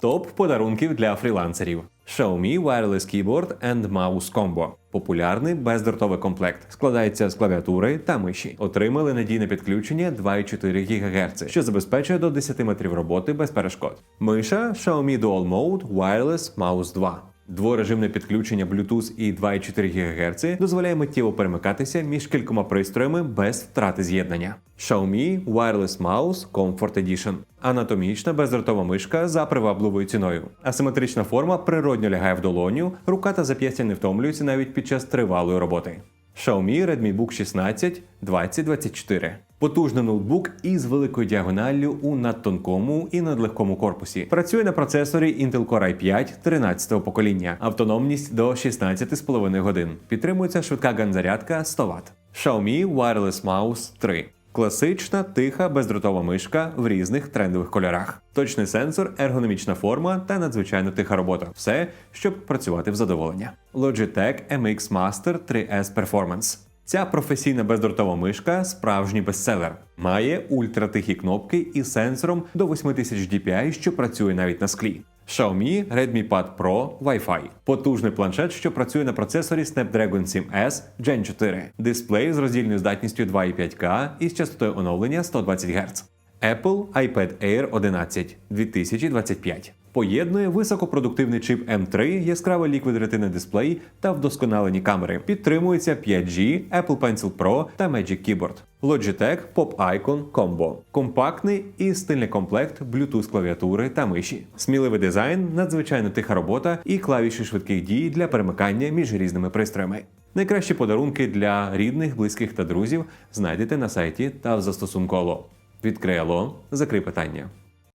Топ подарунків для фрілансерів. Xiaomi Wireless Keyboard and Mouse Combo. Популярний бездротовий комплект. Складається з клавіатури та миші. Отримали надійне підключення 2,4 ГГц, що забезпечує до 10 метрів роботи без перешкод. Миша Xiaomi Dual Mode Wireless Mouse 2. Дворежимне підключення Bluetooth і 2,4 ГГц дозволяє миттєво перемикатися між кількома пристроями без втрати з'єднання. Xiaomi Wireless Mouse Comfort Edition. Анатомічна бездротова мишка за привабливою ціною. Асиметрична форма природньо лягає в долоню, рука та зап'ястя не втомлюються навіть під час тривалої роботи. Xiaomi Redmi Book 16 2024. Потужний ноутбук із великою діагоналлю у надтонкому і надлегкому корпусі. Працює на процесорі Intel Core i5 13-го покоління, автономність до 16,5 годин. Підтримується швидка ганзарядка 100 Вт. Xiaomi Wireless Mouse 3. Класична, тиха, бездротова мишка в різних трендових кольорах. Точний сенсор, ергономічна форма та надзвичайно тиха робота. Все, щоб працювати в задоволення. Logitech MX Master 3S Performance. Ця професійна бездротова мишка справжній бестселер. Має ультратихі кнопки із сенсором до 8000 DPI, що працює навіть на склі. Xiaomi Redmi Pad Pro Wi-Fi. Потужний планшет, що працює на процесорі Snapdragon 7S Gen 4. Дисплей з роздільною здатністю 2,5К із частотою оновлення 120 Гц. Apple iPad Air 11 2025 поєднує високопродуктивний чип M3, яскравий ліквід ретини дисплей та вдосконалені камери. Підтримується 5G, Apple Pencil Pro та Magic Keyboard. Logitech Pop Icon Combo. Компактний і стильний комплект Bluetooth клавіатури та миші. Сміливий дизайн, надзвичайно тиха робота і клавіші швидких дій для перемикання між різними пристроями. Найкращі подарунки для рідних, близьких та друзів знайдете на сайті та в застосунку Allo. Відкрий Allo, закрий питання.